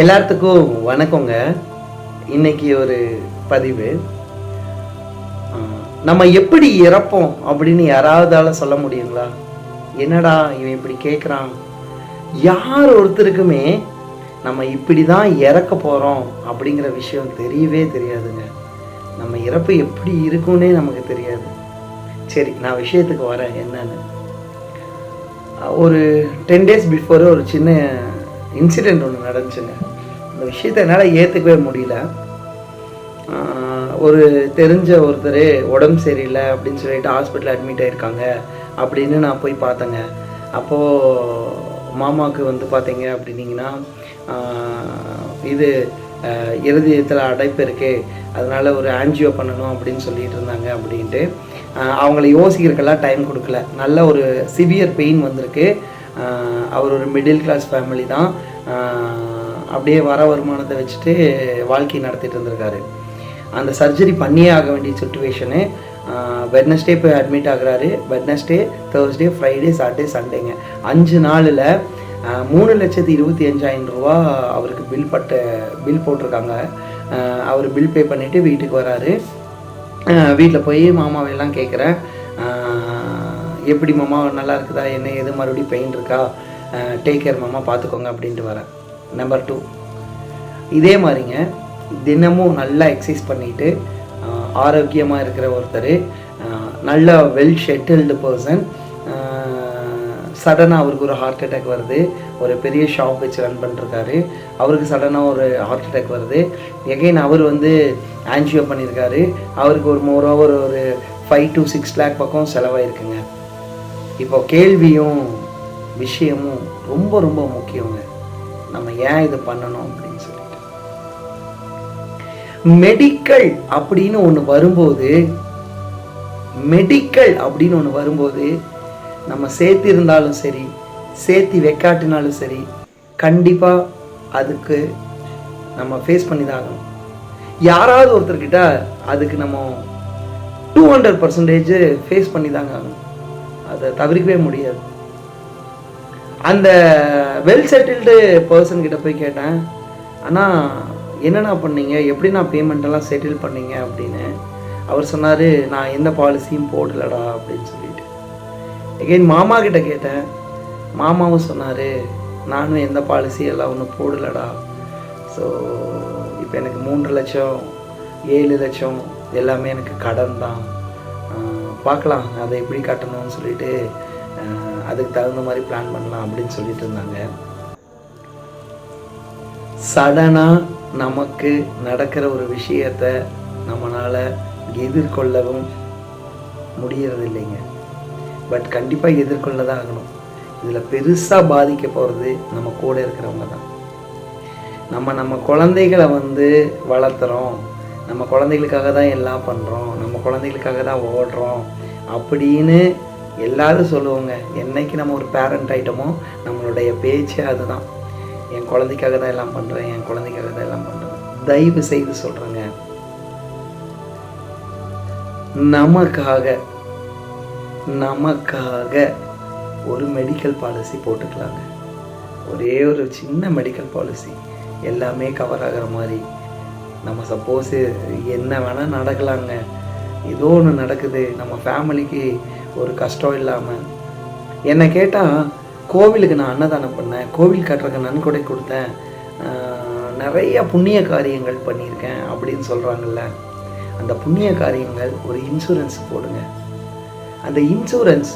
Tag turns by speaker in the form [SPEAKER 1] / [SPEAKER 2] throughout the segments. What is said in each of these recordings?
[SPEAKER 1] எல்லாத்துக்கும் வணக்கங்க. இன்னைக்கு ஒரு பதிவு. நம்ம எப்படி இறப்போம் அப்படின்னு யாராவதால சொல்ல முடியுங்களா? என்னடா இவன் இப்படி கேட்குறான் யார் ஒருத்தருக்குமே நம்ம இப்படி தான் இறக்க போகிறோம் அப்படிங்கிற விஷயம் தெரியவே தெரியாதுங்க. நம்ம இறப்பு எப்படி இருக்கும்னே நமக்கு தெரியாது. சரி நான் விஷயத்துக்கு வரேன் என்னன்னு. ஒரு டென் டேஸ் பிஃபோர் ஒரு சின்ன இன்சிடெண்ட் ஒன்று நடந்துச்சுங்க. அந்த விஷயத்தை என்னால் ஏற்றுக்கவே முடியல. ஒரு தெரிஞ்ச ஒருத்தர் உடம்பு சரியில்லை அப்படின்னு சொல்லிட்டு ஹாஸ்பிட்டல் அட்மிட் ஆயிருக்காங்க அப்படின்னு நான் போய் பார்த்தேங்க. அப்போது மாமாவுக்கு வந்து பார்த்தீங்க அப்படின்னீங்கன்னா இது ஆஹ் இருதயத்தில் அடைப்பு இருக்கு. அதனால ஒரு ஆன்ஜியோ பண்ணணும் அப்படின்னு சொல்லிட்டு இருந்தாங்க அப்படின்ட்டு. அவங்கள யோசிக்கிறதுக்கெல்லாம் டைம் கொடுக்கல. நல்ல ஒரு சிவியர் பெயின் வந்திருக்கு. அவர் ஒரு மிடில் கிளாஸ் ஃபேமிலி தான். அப்படியே வர வருமானத்தை வச்சுட்டு வாழ்க்கை நடத்திட்டு இருந்திருக்காரு. அந்த சர்ஜரி பண்ணியே ஆக வேண்டிய சுச்சுவேஷனு வெட்னஸ்டே போய் அட்மிட் ஆகுறாரு. வெட்னஸ்டே தேர்ஸ்டே ஃப்ரைடே சாட்டர்டே சண்டேங்க அஞ்சு நாளில் மூணு லட்சத்தி இருபத்தி அஞ்சாயிரம் ரூபா அவருக்கு பில் பட்ட பில் போட்டிருக்காங்க. அவர் பில் பே பண்ணிவிட்டு வீட்டுக்கு வராரு. வீட்டில் போய் மாமாவெல்லாம் கேட்குறேன் எப்படி மாமா நல்லா இருக்குதா? என்ன எது மறுபடியும் பெயின் இருக்கா? டேக் கேர் மாமா பார்த்துக்கோங்க அப்படின்ட்டு வரேன். நம்பர் டூ இதே மாதிரிங்க தினமும் நல்லா எக்ஸசைஸ் பண்ணிட்டு ஆரோக்கியமாக இருக்கிற ஒருத்தர் நல்ல வெல் ஷெட்டில்டு பர்சன் சடனாக அவருக்கு ஒரு ஹார்ட் அட்டாக் வருது. ஒரு பெரிய ஷாப் வச்சு ரன் பண்ணிருக்காரு. அவருக்கு சடனாக ஒரு ஹார்ட் அட்டாக் வருது. எகைன் அவர் வந்து ஆன்ஜியோ பண்ணியிருக்காரு அவருக்கு ஒரு மோர் ஓவர் ஒரு ஃபைவ் டு சிக்ஸ் லேக் பக்கம் செலவாயிருக்குங்க. இப்போ கேள்வியும் விஷயமும் ரொம்ப ரொம்ப முக்கியங்க. நம்ம ஏன் இது பண்ணணும் அப்படின்னு சொல்லிட்டு. மெடிக்கல் அப்படின்னு ஒன்று வரும்போது மெடிக்கல் அப்படின்னு ஒன்று வரும்போது நம்ம சேர்த்து இருந்தாலும் சரி சேர்த்து வைக்காட்டினாலும் சரி கண்டிப்பாக அதுக்கு நம்ம ஃபேஸ் பண்ணி தான் ஆகணும். யாராவது ஒருத்தர்கிட்ட அதுக்கு நம்ம டூ ஹண்ட்ரட் பர்சன்டேஜ் ஃபேஸ் பண்ணி தாங்க ஆகணும். அதை தவிர்க்கவே முடியாது. அந்த வெல் செட்டில்டு பர்சன் கிட்ட போய் கேட்டேன் ஆனால் என்னென்ன பண்ணீங்க? எப்படி நான் செட்டில் பண்ணீங்க? அப்படின்னு அவர் சொன்னார் நான் எந்த பாலிசியும் போடலடா அப்படின்னு சொல்லிட்டு. எகைன் மாமா கிட்ட கேட்டேன் மாமாவும் சொன்னார் நானும் எந்த பாலிசியும் எல்லாம் ஒன்றும் போடலடா. ஸோ இப்போ எனக்கு மூன்று லட்சம் ஏழு லட்சம் எல்லாமே எனக்கு கடன் தான். பார்க்கலாம் அதை எப்படி காட்டணும்னு சொல்லிட்டு அதுக்கு தகுந்த மாதிரி பிளான் பண்ணலாம் அப்படின்னு சொல்லிட்டு இருந்தாங்க. சடனாக நமக்கு நடக்கிற ஒரு விஷயத்தை நம்மளால் எதிர்கொள்ளவும் முடியறது இல்லைங்க பட் கண்டிப்பாக எதிர்கொள்ள தான் ஆகணும். இதில் பெருசாக பாதிக்க போகிறது நம்ம கூட இருக்கிறவங்க தான். நம்ம நம்ம குழந்தைகளை வந்து வளர்த்துறோம். நம்ம குழந்தைகளுக்காக தான் எல்லாம் பண்ணுறோம் நம்ம குழந்தைகளுக்காக தான் ஓடுறோம் அப்படின்னு எல்லாரும் சொல்லுவோங்க. என்னைக்கு நம்ம ஒரு பேரண்ட் ஆகிட்டோமோ நம்மளுடைய பேச்சு அதுதான். என் குழந்தைக்காக தான் எல்லாம் பண்ணுறேன் என் குழந்தைக்காக தான் எல்லாம் பண்ணுறேன் தயவு செய்து சொல்கிறேங்க நமக்காக நமக்காக ஒரு மெடிக்கல் பாலிசி போட்டுக்கலாங்க. ஒரே ஒரு சின்ன மெடிக்கல் பாலிசி எல்லாமே கவர் ஆகிற மாதிரி நம்ம சப்போஸ் என்ன வேணால் நடக்கலாங்க. ஏதோ ஒன்று நடக்குது. நம்ம ஃபேமிலிக்கு ஒரு கஷ்டம் இல்லாமல் என்னை கேட்டால் கோவிலுக்கு நான் அன்னதானம் பண்ணேன். கோவில் கட்டுறக்கு நன்கொடை கொடுத்தேன். நிறைய புண்ணிய காரியங்கள் பண்ணியிருக்கேன் அப்படின்னு சொல்கிறாங்கல்ல அந்த புண்ணிய காரியங்கள் ஒரு இன்சூரன்ஸ் போடுங்க. அந்த இன்சூரன்ஸ்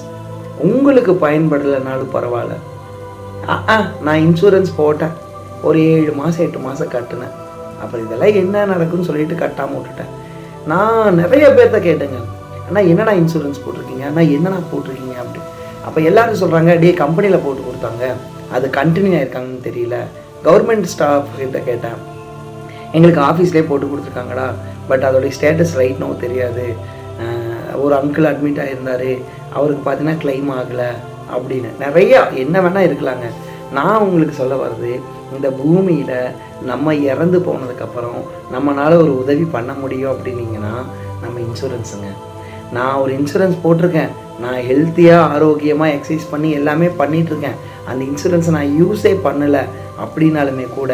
[SPEAKER 1] உங்களுக்கு பயன்படலைனாலும் பரவாயில்ல. ஆ நான் இன்சூரன்ஸ் போட்டேன். ஒரு ஏழு மாதம் எட்டு மாதம் கட்டினேன். அப்புறம் இதெல்லாம் என்ன நடக்குன்னு சொல்லிட்டு கட்டாமல் விட்டுட்டேன். நான் நிறைய பேர்த்த கேட்டேங்க. அண்ணா என்னடா இன்சூரன்ஸ் போட்டிருக்கீங்க? அண்ணா என்னடா போட்டிருக்கீங்க அப்படி. அப்போ எல்லாரும் சொல்கிறாங்க டே கம்பெனியில் போட்டு கொடுத்தாங்க. அது கண்டினியூ ஆயிருக்காங்கன்னு தெரியல. கவர்மெண்ட் ஸ்டாஃப் கிட்ட கேட்டேன். எங்களுக்கு ஆஃபீஸ்லேயே போட்டு கொடுத்துருக்காங்கடா. பட் அதோடைய ஸ்டேட்டஸ் ரைட்னோ தெரியாது. அஹ் ஒரு அங்கிள் அட்மிட் ஆகியிருந்தார் அவருக்கு பார்த்தீங்கன்னா கிளைம் ஆகலை. அப்படின்னு. நிறையா என்ன வேணால் இருக்கலாங்க. நான் உங்களுக்கு சொல்ல வர்றது இந்த பூமியில் நம்ம இறந்து போனதுக்கப்புறம் நம்மளால் ஒரு உதவி பண்ண முடியும் அப்படின்னீங்கன்னா நம்ம இன்சூரன்ஸுங்க நான் ஒரு இன்சூரன்ஸ் போட்டிருக்கேன். நான் ஹெல்த்தியாக ஆரோக்கியமாக எக்ஸசைஸ் பண்ணி எல்லாமே பண்ணிகிட்ருக்கேன் அந்த இன்சூரன்ஸை நான் யூஸே பண்ணலை அப்படின்னாலுமே கூட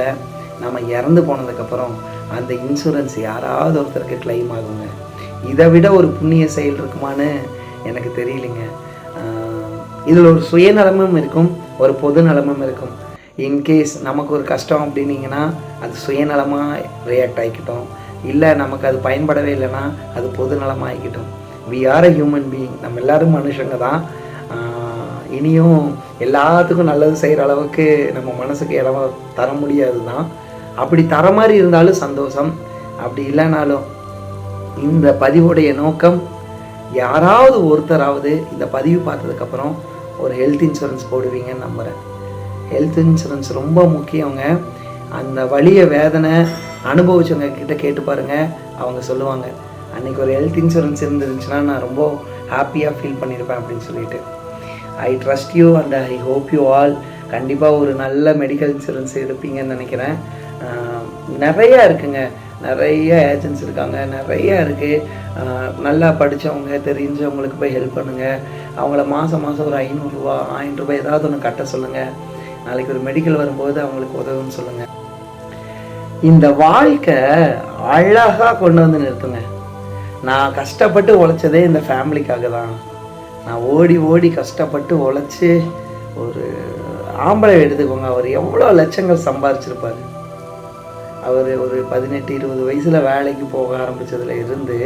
[SPEAKER 1] நம்ம இறந்து போனதுக்கப்புறம் அந்த இன்சூரன்ஸ் யாராவது ஒருத்தருக்கு கிளைம் ஆகுங்க. இதை விட ஒரு புண்ணிய செயல் இருக்குமான்னு எனக்கு தெரியலைங்க. இதில் ஒரு சுயநலமும் இருக்கும் ஒரு பொது நலமும் இருக்கும். இன்கேஸ் நமக்கு ஒரு கஷ்டம் அப்படின்னீங்கன்னா அது சுயநலமாக ரியாக்ட் ஆகிக்கிட்டோம். இல்லை நமக்கு அது பயன்படவே இல்லைன்னா அது பொது நலமாக ஆகிக்கிட்டோம் we are a human being நம்ம எல்லாரும் மனுஷங்க தான். இனியும் எல்லாத்துக்கும் நல்லது செய்கிற அளவுக்கு நம்ம மனசுக்கு இடம் தர முடியாது தான். அப்படி தர மாதிரி இருந்தாலும் சந்தோஷம். அப்படி இல்லைனாலும் இந்த பதிவுடைய நோக்கம் யாராவது ஒருத்தராவது இந்த பதிவு பார்த்ததுக்கப்புறம் ஒரு ஹெல்த் இன்சூரன்ஸ் போடுவீங்கன்னு நம்புகிறேன் ஹெல்த் இன்சூரன்ஸ் ரொம்ப முக்கியங்க. அந்த வலிய வேதனை அனுபவிச்சவங்க கிட்ட கேட்டு பாருங்க. அவங்க சொல்லுவாங்க அன்னைக்கு ஒரு ஹெல்த் இன்சூரன்ஸ் இருந்துருந்துச்சுன்னா நான் ரொம்ப ஹாப்பியாக ஃபீல் பண்ணியிருப்பேன் அப்படின்னு சொல்லிட்டு. I trust you and I hope you all கண்டிப்பாக ஒரு நல்ல மெடிக்கல் இன்சூரன்ஸ் எடுப்பீங்கன்னு நினைக்கிறேன். நிறையா இருக்குங்க. நிறைய ஏஜென்ட்ஸ் இருக்காங்க. நிறையா இருக்குது நல்லா படித்தவங்க தெரிஞ்சவங்களுக்கு போய் ஹெல்ப் பண்ணுங்கள் அவங்கள மாதம் மாதம் ஒரு ஐநூறுரூவா ஆயிரம் ரூபாய் ஏதாவது ஒன்று கட்ட சொல்லுங்கள் நாளைக்கு ஒரு மெடிக்கல் வரும்போது அவங்களுக்கு உதவுன்னு சொல்லுங்கள் இந்த வாழ்க்கை அழகாக கொண்டு வந்து நிறுத்துங்க. நான் கஷ்டப்பட்டு உழைச்சதே இந்த ஃபேமிலிக்காக தான். நான் ஓடி ஓடி கஷ்டப்பட்டு உழைச்சி ஒரு ஆம்பளை எடுத்துக்கோங்க. அவர் எவ்வளோ லட்சங்கள் சம்பாதிச்சிருப்பாரு அவர் ஒரு பதினெட்டு இருபது வயசில் வேலைக்கு போக ஆரம்பித்ததுல இருந்து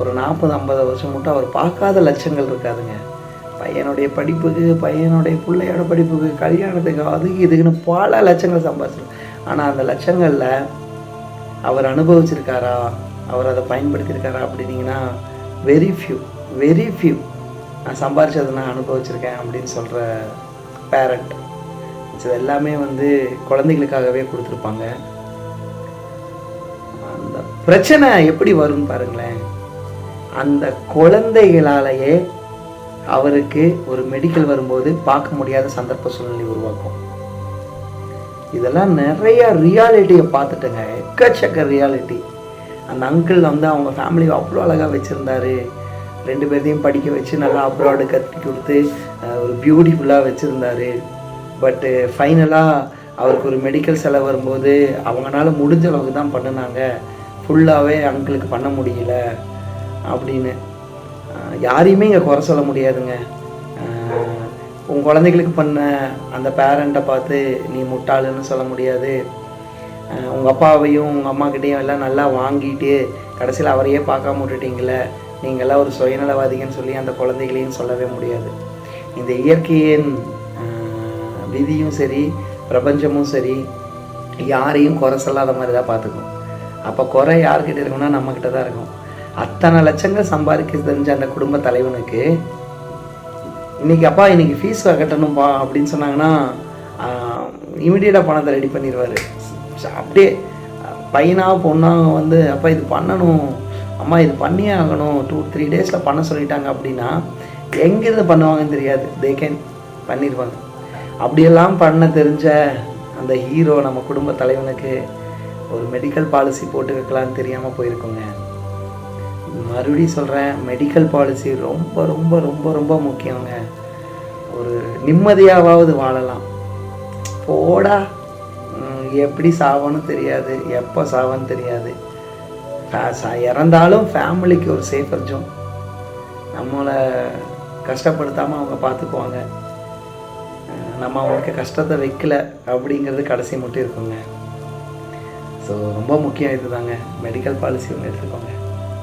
[SPEAKER 1] ஒரு நாற்பது ஐம்பது வருஷம் மட்டும் அவர் பார்க்காத லட்சங்கள் இருக்காதுங்க. பையனுடைய படிப்புக்கு பையனுடைய பிள்ளையோட படிப்புக்கு கல்யாணத்துக்கு அதுக்கு இதுக்குன்னு பல லட்சங்கள் சம்பாதிச்சிடும் ஆனால் அந்த லட்சங்களில் அவர் அனுபவிச்சிருக்காரா? அவர் அதை பயன்படுத்தியிருக்காரா அப்படின்னீங்கன்னா வெரி ஃபியூ வெரி ஃபியூ நான் சம்பாரிச்சதை நான் அனுபவிச்சிருக்கேன் அப்படின்னு சொல்கிற பேரண்ட் இது எல்லாமே வந்து குழந்தைகளுக்காகவே கொடுத்துருப்பாங்க. அந்த பிரச்சனை எப்படி வரும்னு பாருங்களேன். அந்த குழந்தைகளாலேயே அவருக்கு ஒரு மெடிக்கல் வரும்போது பார்க்க முடியாத சந்தர்ப்ப சூழ்நிலை உருவாக்கும். இதெல்லாம் நிறைய ரியாலிட்டியை பார்த்துட்டேங்க. எக்கச்சக்க ரியாலிட்டி அந்த அங்கிள் வந்து அவங்க ஃபேமிலியை அவ்வளோ அழகாக வச்சுருந்தாரு. ரெண்டு பேர்த்தையும் படிக்க வச்சு நல்லா அப்ராடு கற்று கொடுத்து ஒரு பியூட்டிஃபுல்லாக வச்சுருந்தாரு. பட்டு ஃபைனலாக அவருக்கு ஒரு மெடிக்கல் செலவு வரும்போது அவங்களால முடிஞ்ச அளவுக்கு தான் பண்ணினாங்க. ஃபுல்லாகவே அங்கிளுக்கு பண்ண முடியல. அப்படின்னு யாரையுமே இங்கே குறை சொல்ல முடியாதுங்க. உங்கள் உன் குழந்தைகளுக்கு பண்ண அந்த பேரண்ட்டை பார்த்து நீ முட்டாளுன்னு சொல்ல முடியாது. உங்கள் அப்பாவையும் உங்கள் அம்மாக்கிட்டையும் எல்லாம் நல்லா வாங்கிட்டு கடைசியில் அவரையே பார்க்காம விட்டுட்டீங்களே நீங்களாம் ஒரு சுயநலவாதிகன்னு சொல்லி அந்த குழந்தைகளையும் சொல்லவே முடியாது. இந்த இயற்கையின் விதியும் சரி பிரபஞ்சமும் சரி யாரையும் குறை சொல்லாத மாதிரி தான் பார்த்துக்கும் அப்போ குறை யார்கிட்ட இருக்கும்னா நம்மக்கிட்ட தான் இருக்கும். அத்தனை லட்சங்கள் சம்பாதிக்க தெரிஞ்ச அந்த குடும்ப தலைவனுக்கு இன்றைக்கி அப்பா இன்றைக்கி ஃபீஸ் கட்டணும்ப்பா அப்படின்னு சொன்னாங்கன்னா இமீடியட்டாக பணத்தை ரெடி பண்ணிடுவார் அப்படியே பையனாக பொண்ணாக வந்து அப்பா இது பண்ணணும். அம்மா இது பண்ணியே ஆகணும். டூ த்ரீ டேஸில் பண்ண சொல்லிட்டாங்க அப்படின்னா எங்கேருந்து பண்ணுவாங்கன்னு தெரியாது. தே கேன் பண்ணிடுவாங்க அப்படியெல்லாம் பண்ண தெரிஞ்ச அந்த ஹீரோ நம்ம குடும்ப தலைவனுக்கு ஒரு மெடிக்கல் பாலிசி போட்டு வைக்கலான்னு தெரியாமல் போயிருக்கோங்க. மறுபடியும் சொல்கிறேன் மெடிக்கல் பாலிசி ரொம்ப ரொம்ப ரொம்ப ரொம்ப முக்கியங்க. ஒரு நிம்மதியாவது வாழலாம். போடா. எப்படி சாவன்னு தெரியாது எப்போ சாவன்னு தெரியாது. இறந்தாலும் ஃபேமிலிக்கு ஒரு சேஃபர் ஜோன் நம்மளை கஷ்டப்படுத்தாமல் அவங்க பார்த்துக்குவாங்க நம்ம அவங்களுக்கு கஷ்டத்தை வைக்கல அப்படிங்கிறது கடைசி மட்டும் இருக்குங்க. ஸோ ரொம்ப முக்கியம் இதுதாங்க. மெடிக்கல் பாலிசி ஒன்று எடுத்துக்கோங்க.